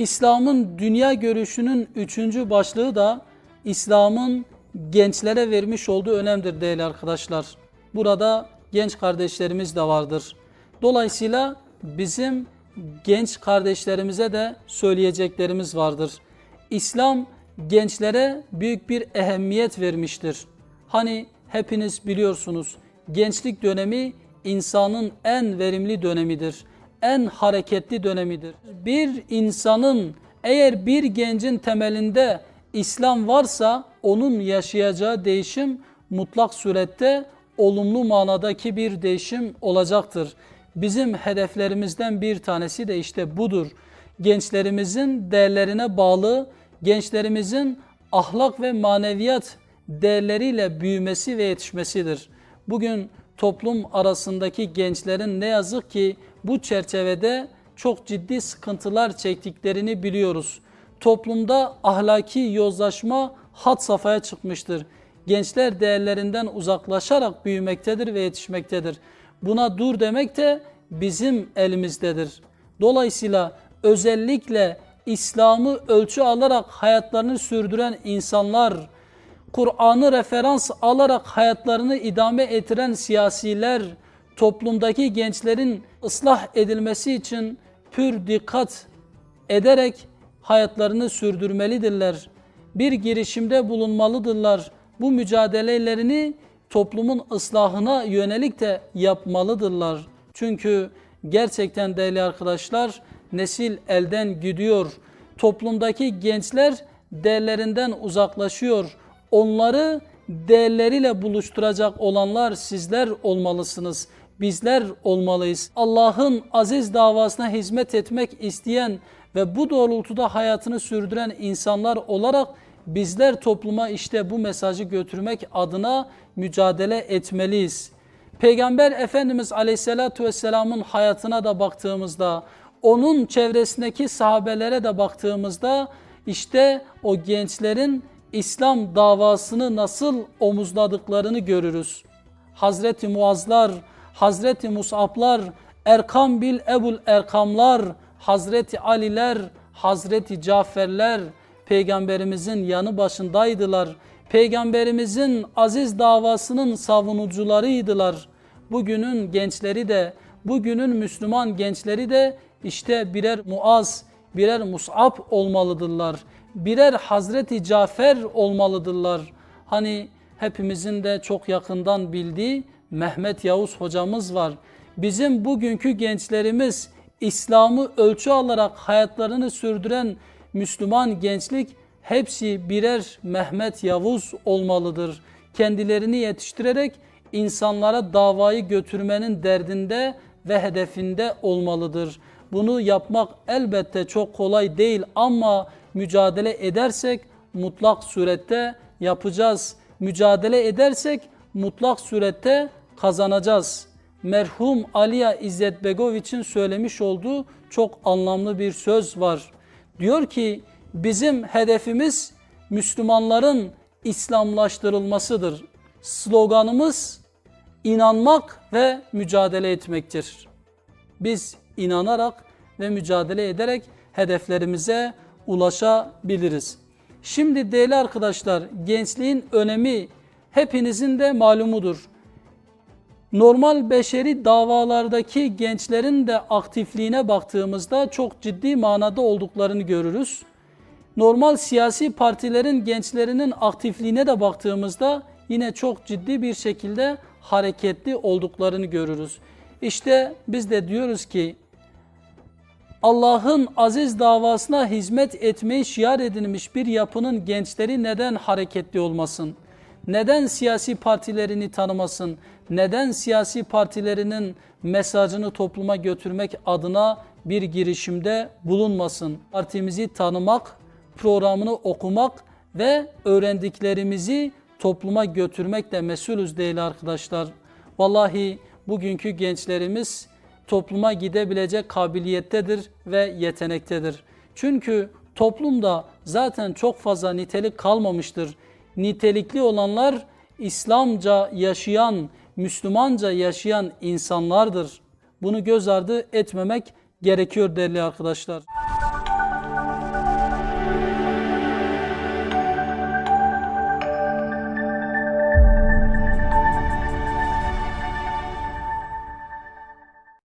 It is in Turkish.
İslam'ın dünya görüşünün üçüncü başlığı da İslam'ın gençlere vermiş olduğu önemdir değerli arkadaşlar. Burada genç kardeşlerimiz de vardır. Dolayısıyla bizim genç kardeşlerimize de söyleyeceklerimiz vardır. İslam gençlere büyük bir ehemmiyet vermiştir. Hani hepiniz biliyorsunuz gençlik dönemi insanın en verimli dönemidir. En hareketli dönemidir. Bir insanın eğer bir gencin temelinde İslam varsa onun yaşayacağı değişim mutlak surette olumlu manadaki bir değişim olacaktır. Bizim hedeflerimizden bir tanesi de işte budur. Gençlerimizin değerlerine bağlı, gençlerimizin ahlak ve maneviyat değerleriyle büyümesi ve yetişmesidir. Bugün toplum arasındaki gençlerin ne yazık ki bu çerçevede çok ciddi sıkıntılar çektiklerini biliyoruz. Toplumda ahlaki yozlaşma had safhaya çıkmıştır. Gençler değerlerinden uzaklaşarak büyümektedir ve yetişmektedir. Buna dur demek de bizim elimizdedir. Dolayısıyla özellikle İslam'ı ölçü alarak hayatlarını sürdüren insanlar, Kur'an'ı referans alarak hayatlarını idame ettiren siyasiler, toplumdaki gençlerin ıslah edilmesi için pür dikkat ederek hayatlarını sürdürmelidirler. Bir girişimde bulunmalıdırlar. Bu mücadelelerini toplumun ıslahına yönelik de yapmalıdırlar. Çünkü gerçekten değerli arkadaşlar nesil elden gidiyor. Toplumdaki gençler değerlerinden uzaklaşıyor. Onları değerleriyle buluşturacak olanlar sizler olmalısınız. Bizler olmalıyız. Allah'ın aziz davasına hizmet etmek isteyen ve bu doğrultuda hayatını sürdüren insanlar olarak bizler topluma işte bu mesajı götürmek adına mücadele etmeliyiz. Peygamber Efendimiz Aleyhisselatü Vesselam'ın hayatına da baktığımızda, onun çevresindeki sahabelere de baktığımızda işte o gençlerin İslam davasını nasıl omuzladıklarını görürüz. Hazreti Muazlar, Hazreti Mus'ablar, Erkam bil Ebul Erkamlar, Hazreti Aliler, Hazreti Caferler peygamberimizin yanı başındaydılar. Peygamberimizin aziz davasının savunucularıydılar. Bugünün gençleri de, bugünün Müslüman gençleri de işte birer Muaz, birer Mus'ab olmalıdırlar. Birer Hazreti Cafer olmalıdırlar. Hani hepimizin de çok yakından bildiği Mehmet Yavuz hocamız var. Bizim bugünkü gençlerimiz İslam'ı ölçü alarak hayatlarını sürdüren Müslüman gençlik hepsi birer Mehmet Yavuz olmalıdır. Kendilerini yetiştirerek insanlara davayı götürmenin derdinde ve hedefinde olmalıdır. Bunu yapmak elbette çok kolay değil ama mücadele edersek mutlak surette yapacağız. Mücadele edersek mutlak surette kazanacağız. Merhum Aliya İzzet Begoviç'in söylemiş olduğu çok anlamlı bir söz var. Diyor ki bizim hedefimiz Müslümanların İslamlaştırılmasıdır. Sloganımız inanmak ve mücadele etmektir. Biz inanarak ve mücadele ederek hedeflerimize ulaşabiliriz. Şimdi değerli arkadaşlar gençliğin önemi hepinizin de malumudur. Normal beşeri davalardaki gençlerin de aktifliğine baktığımızda çok ciddi manada olduklarını görürüz. Normal siyasi partilerin gençlerinin aktifliğine de baktığımızda yine çok ciddi bir şekilde hareketli olduklarını görürüz. İşte biz de diyoruz ki Allah'ın aziz davasına hizmet etmeyi şiar edilmiş bir yapının gençleri neden hareketli olmasın? Neden siyasi partilerini tanımasın? Neden siyasi partilerinin mesajını topluma götürmek adına bir girişimde bulunmasın? Partimizi tanımak, programını okumak ve öğrendiklerimizi topluma götürmekle mesulüz değil arkadaşlar. Vallahi bugünkü gençlerimiz topluma gidebilecek kabiliyettedir ve yetenektedir. Çünkü toplumda zaten çok fazla nitelik kalmamıştır. Nitelikli olanlar İslamca yaşayan, Müslümanca yaşayan insanlardır. Bunu göz ardı etmemek gerekiyor değerli arkadaşlar.